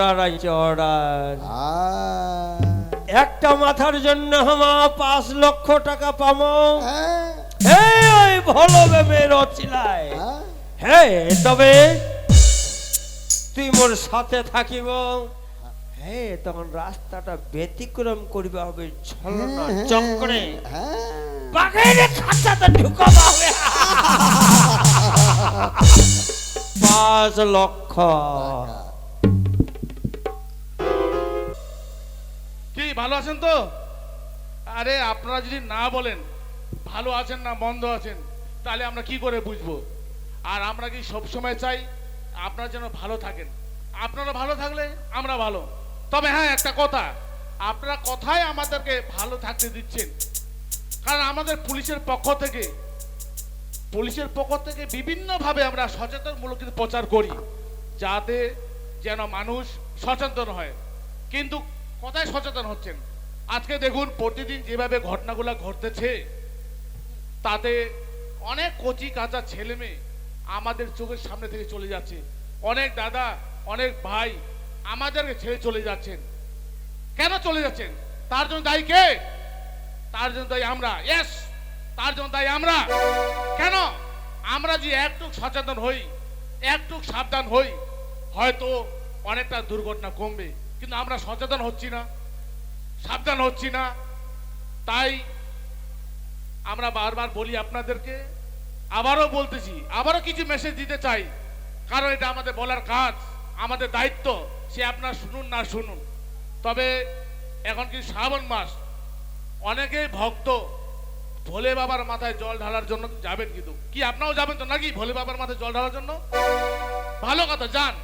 Order আহ, একটা মাথার জন্য আমা পাঁচ লক্ষ টাকা পামো। হ্যাঁ, ওই ভালো বেমের অচিলায়। হ্যাঁ, তবে তুই মোর সাথে থাকিব। হ্যাঁ তখন রাস্তাটা ব্যতিক্রম করিবে হবে ছলনা চক্রে। হ্যাঁ। খাঁচাতে ঢুকাবা হবে। পাঁচ লক্ষ। ভালো আছেন তো? আরে আপনারা যদি না বলেন, ভালো আছেন না মন্দ আছেন, তাহলে আমরা কি করে বুঝব? আর আমরা কি সব সময় চাই আপনারা যেন ভালো থাকেন? আপনারা ভালো থাকলে আমরা ভালো। তবে হ্যাঁ একটা কথা, আপনারা কথায় আমাদেরকে ভালো থাকতে দিচ্ছেন। কারণ আমাদের পুলিশের পক্ষ থেকে, পুলিশের পক্ষ থেকে বিভিন্নভাবে আমরা সচেতনমূলক কিন্তু প্রচার করি, যাতে যেন মানুষ সচেতন হয়। কিন্তু কোথায় সচেতন হচ্ছেন। আজকে দেখুন, প্রতিদিন যেভাবে ঘটনাগুলো ঘটতেছে, তাতে অনেক কচি কাঁচা ছেলে মেয়ে আমাদের চোখের সামনে থেকে চলে যাচ্ছে। অনেক দাদা, অনেক ভাই আমাদেরকে ছেড়ে চলে যাচ্ছেন। কেন চলে যাচ্ছেন? তার জন্য দায়ী কে? তার জন্য দায়ী আমরা। ইয়েস তার জন্য দায়ী আমরা। কেন? আমরা যে একটু সচেতন হই একটু সাবধান হই, হয়তো অনেকটা দুর্ঘটনা কমবে। কিন্তু আমরা সচেতন হচ্ছি না, সাবধান হচ্ছি না। তাই আমরা বারবার বলি আপনাদেরকে, আবারও বলতেছি, আবারও কিছু মেসেজ দিতে চাই। কারণ এটা আমাদের বলার কাজ, আমাদের দায়িত্ব, সে আপনার শুনুন না শুনুন। তবে এখন কি শ্রাবণ মাস, অনেকেই ভক্ত ভোলে বাবার মাথায় জল ঢালার জন্য যাবেন কিন্তু। কি আপনারাও যাবেন তো নাকি ভোলে বাবার মাথায় জল ঢালার জন্য? ভালো কথা, যান।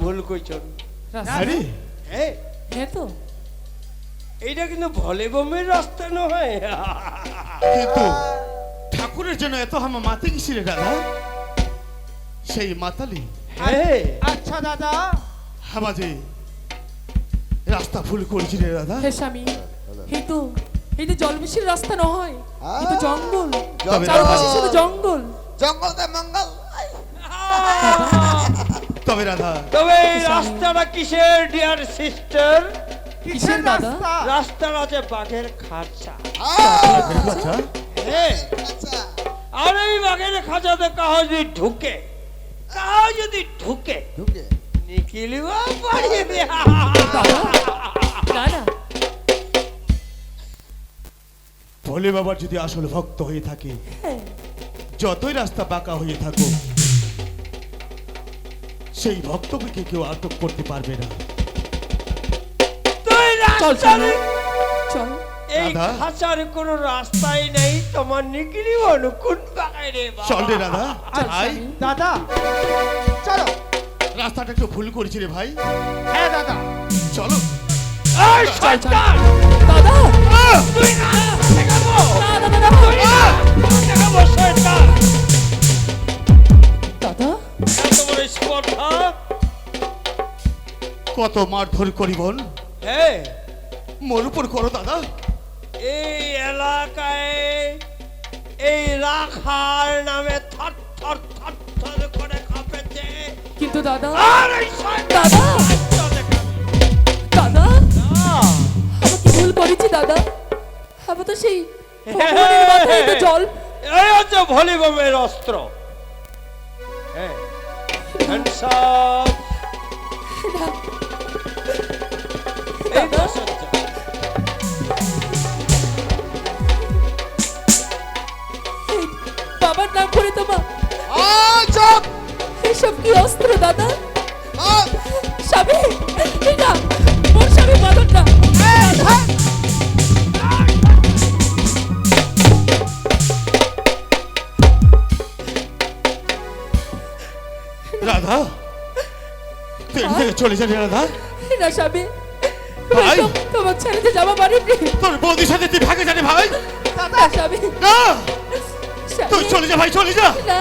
ভুল কইছন আরে। হ্যাঁ হ্যাঁ তো এইটা কিন্তু ভলে বমের রাস্তা নয়। কিন্তু ঠাকুরের জন্য এত হামা মাতে দাদা সেই মাতালি। আচ্ছা দাদা। আমাজে রাস্তা ভুল করেছি রে দাদা। হে স্বামী এই তো এই তো জলমিশির রাস্তা নয়। এই তো জঙ্গল। তবে চারপাশে শুধু জঙ্গল। জঙ্গলতে মঙ্গল। তবে রাধা। তবে রাস্তাটা কিসের ডিয়ার সিস্টার কিসের দাদা রাস্তার আছে বাঘের খাঁচা। হ্যাঁ। আর এই বাঘের খাঁচাতে কাহ যদি ঢুকে কাহ যদি ঢুকে ঢুকে? ভোলে বাবার যদি আসল ভক্ত হয়ে থাকে হ্যাঁ। যতই রাস্তা পাকা হয়ে থাকুক সেই ভক্তকে কেউ আটক করতে পারবে না। চল চল। চল। এই খাঁচার কোনো রাস্তাই নেই তোমার চল রে দাদা ভাই দাদা চলো। রাস্তাটা একটু ভুল করেছি রে ভাই। হ্যাঁ দাদা। চলো। দাদা। তুই না দেখাবো। না দাদা তুই না দেখাবো শয়তান! কত মারধর করি বল হ্যাঁ মোর উপর করো দাদা। এই এলাকায় এই রাখার নামে থর থর থর থর করে কাঁপেছে। কিন্তু দাদা আর এই দাদা দাদা আমি কি ভুল করেছি দাদা? আমি তো সেই ভগবানের মাথায় তো জল এই হচ্ছে ভলিবমের অস্ত্র। হ্যাঁ Hands বাবার নাম করে তোমার এসব কি অস্ত্র দাদা? স্বামী এটা মোর স্বামী বাদরটা রাধা তুই এখান থেকে চলে যাবি রাধা। না স্বামী। ভাই। তো- তোমার ছেড়ে যে যাওয়া পারিনি তোর বৌদির সাথে তুই ভাগে জানি ভাই? না স্বামী। না। তুই চলে যা ভাই চলে যা। না।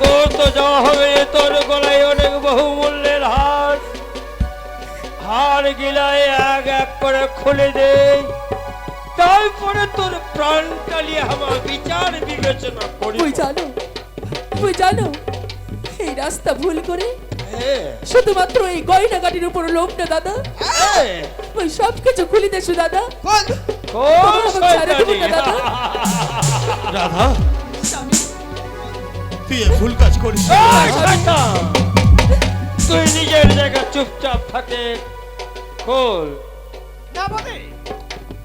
তোর তো যাওয়া হবে তোর গলায় অনেক বহুমূল্যের হার। হার গিলায় এক এক করে খুলে দে। তারপরে তোর প্রাণ কালিয়ে আমার বিচার বিবেচনা করি তুই জানো তুই জানো এই রাস্তা ভুল করে? শুধুমাত্র এই গয়না গাড়ির উপর লোভ না দাদা? ওই সব কিছু খুলে দেশু দাদা। দেবো। রাধা তুই ভুল কাজ করিস! তুই নিজের জায়গা চুপচাপ থাকে খোল। না বলে?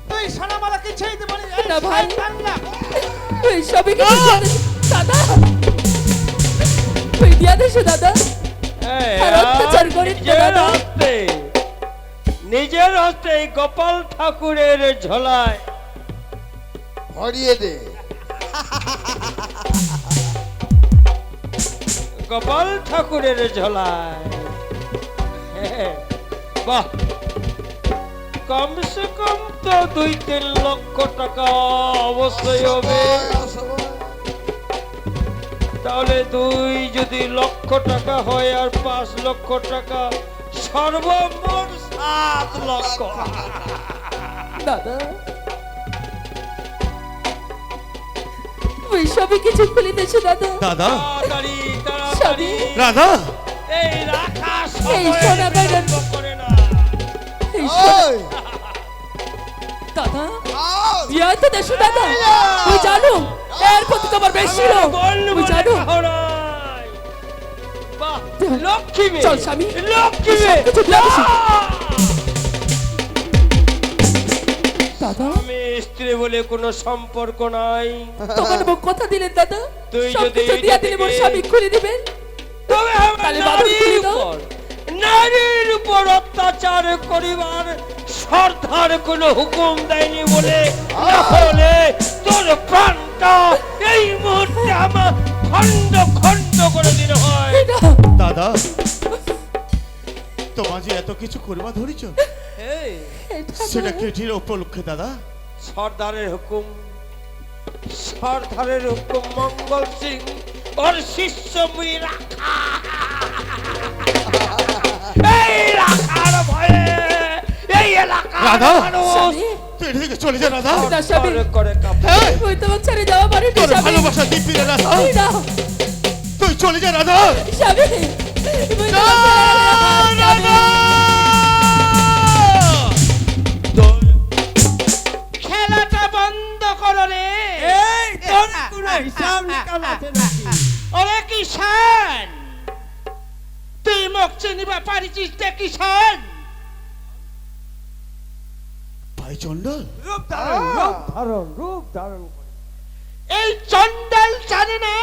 তুই সোনামালাকে ছেড়ে দে বলে না ভাই। না। তুই সবই কিছু দাদা! দিয়া দেশু দাদা। আর অত্যাচার করিস না, নিজের দাদা। হস্তে নিজের হস্তে গোপাল ঠাকুরের ঝোলায়। ভরিয়ে দে। গোপাল ঠাকুরের ঝোলায়। হ্যাঁ, বাহ। কমসে কম তো দুই তিন লক্ষ টাকা অবশ্যই হবে। তাহলে দুই যদি লক্ষ টাকা হয় আর পাঁচ লক্ষ টাকা সর্বমোট সাত লক্ষ। দাদা তুই সবই কিছু খুলে দাদা। দাদা? তাড়াতাড়ি রাধা? এই রাখা এই সোনা করে না। এই দাদা তো দেশু দাদা। তুই জানো এর প্রতি তোমার বেশি ছিল বাহ, লক্ষ্মী মেয়ে, চল, স্বামী। লক্ষ্মী! দাদা? আমি স্ত্রী বলে কোনো সম্পর্ক নাই। তোমার মুখ কথা দিলেন দাদা? তুই যদি দিয়া দিলে মোর স্বামী খুলে দিবেন। তবে আমার নারীর উপর নারীর উপর অত্যাচার করিবার সর্দার কোনো হুকুম দেয়নি বলে না তোর প্রাণ হাতটা এই মুহূর্তে আমার খণ্ড খণ্ড হয়। দাদা তোমার যে এত কিছু করবা ধরিছ সেটা কেটির উপলক্ষে দাদা। সর্দারের হুকুম সর্দারের হুকুম মঙ্গল সিং ওর শিষ্য মুই রাখা। এই রাখার ভয়ে এই এলাকার রাধা! তুই এটা চলে যা রাধা। করে হ্যাঁ ওই তোমার ছেড়ে যাওয়া পারে ভালোবাসা দিব্যি রে রাধা। তুই চলে যা রাধা। স্বামী! খেলাটা বন্ধ করো রে। এই তোর কোনো হিসাব নিকাল আছে নাকি? ওরে কিষান তুই মুখ চিনিবা পারিছিস রে কিষান ভাই চন্ডল রূপ ধারণ রূপ ধারণ রূপ ধারণ এই চন্ডাল জানে না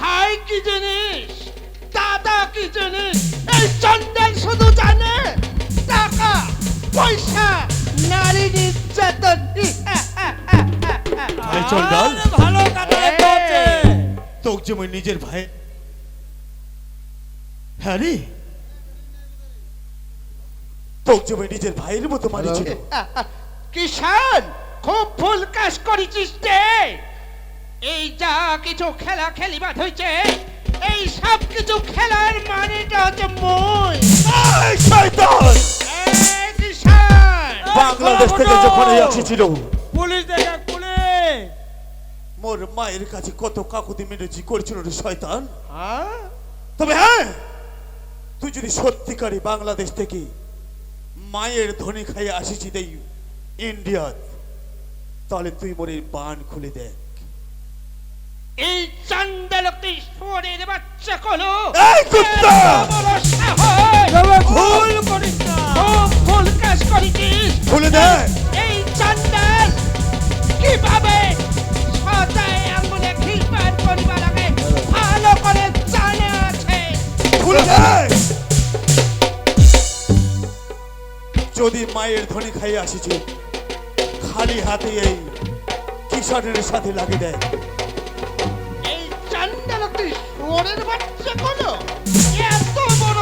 ভাই কি জিনিস? দাদা কি জিনিস? এই চন্ডাল শুধু জানে? টাকা পয়সা নারী নির্যাতন। ভাই চন্ডল ভালো কথা তোকে যে নিজের ভাই। হ্যাঁ রে। তোকে যে নিজের ভাইয়ের মতো মানিছিল কিষান খুব ভুল কাজ করেছিস রে। এই যা কিছু খেলা খেলিবাদ হয়েছে এই সব কিছু খেলার মানেটা হচ্ছে মই। শয়তান! বাংলাদেশ থেকে যখন এই আসিছিল পুলিশ দেখা পুলিশ! মোর মায়ের কাছে কত কাকুতি মিনতি করেছিল রে শয়তান? তবে হ্যাঁ তুই যদি সত্যিকারই বাংলাদেশ থেকে মায়ের ধ্বনি খাইয়ে আসিছি দেই ইন্ডিয়া তাহলে তুই মোর এই বান খুলে দেখ এই চান্দালকে শোরের বাচ্চা কলো। এই কুত্তা! ভুল করিস না। ভুল কাজ করেছিস খুলে দেখ এই চান্দাল কীভাবে সদায় আঙ্গুলে খিলপাট করিবার আগে ভালো করে জানা আছে? খুলে দেখ যদি মায়ের ধ্বনি খাইয়ে আসিছি খালি হাতে এই কিষানের সাথে লাগিয়ে দেয়। শোরের বাচ্চা কলো এত বড়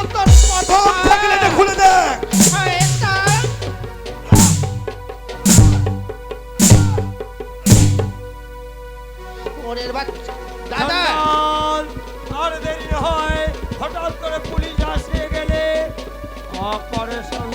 তোর থাকলে এটা খুলে দেখ শয়তান বাচ্চা। দাদা। আর দেরি হয় হঠাৎ করে পুলিশ আসে গেলে অপারেশন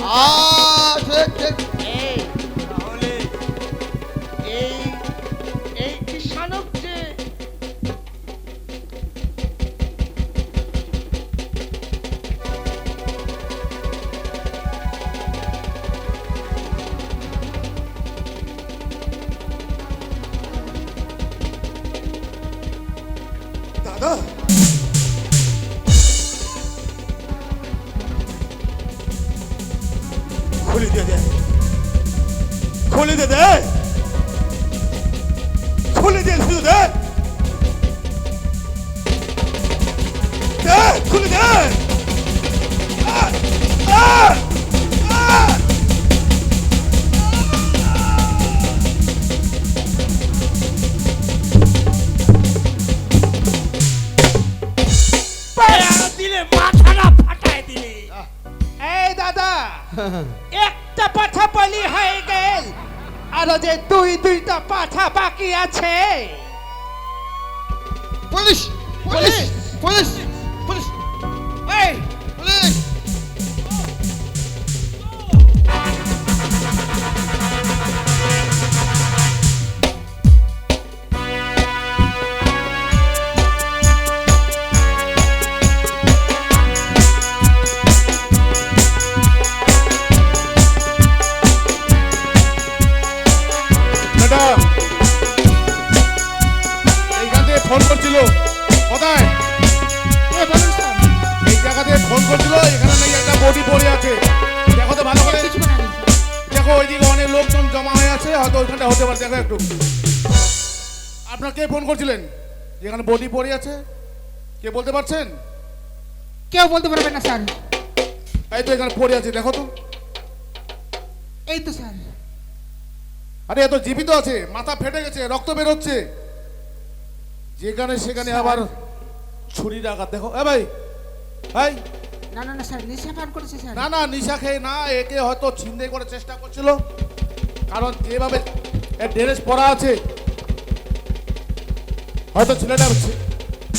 খুলে দিয়ে দে খুলে দে দে দুই পাঠা বাকি আছে। Police police. পুলিশ। আছে হয়তো ওইখানটা হতে পারে। দেখো একটু। আপনার কে ফোন করছিলেন? যেখানে বডি পড়ে আছে। কে বলতে পারছেন? কেউ বলতে পারবে না স্যার। এই তো এখানে পড়ে আছে দেখো তো। এই তো স্যার। আরে এত জীবিত আছে। মাথা ফেটে গেছে রক্ত বের হচ্ছে। যেখানে সেখানে আবার ছুরির আঘাত দেখো। এ ভাই ভাই। না না না স্যার নিশা পান করেছে স্যার। না না নিশা খেয়ে না একে হয়তো ছিনতাই করার চেষ্টা করছিল। কারণ যেভাবে ড্রেস পরা আছে। হয়তো ছেলেটা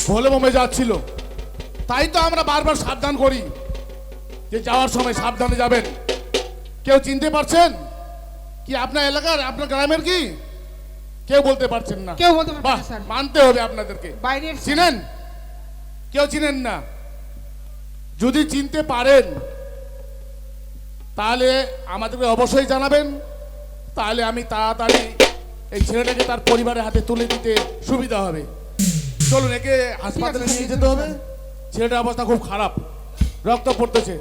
ভোলে মোমে যাচ্ছিল। তাই তো আমরা বারবার সাবধান করি যে যাওয়ার সময় সাবধানে যাবেন। কেউ চিনতে পারছেন? কি আপনার এলাকার আপনার গ্রামের কি? কেউ বলতে পারছেন না। কেউ বলতে বাহ মানতে হবে আপনাদেরকে। বাইরের চিনেন? কেউ চিনেন না। যদি চিনতে পারেন তাহলে আমাদেরকে অবশ্যই জানাবেন। তাহলে আমি তাড়াতাড়ি এই ছেলেটাকে তার পরিবারের হাতে তুলে দিতে সুবিধা হবে। চলুন একে হাসপাতালে নিয়ে যেতে হবে। ছেলেটার অবস্থা খুব খারাপ। রক্ত পড়তেছে।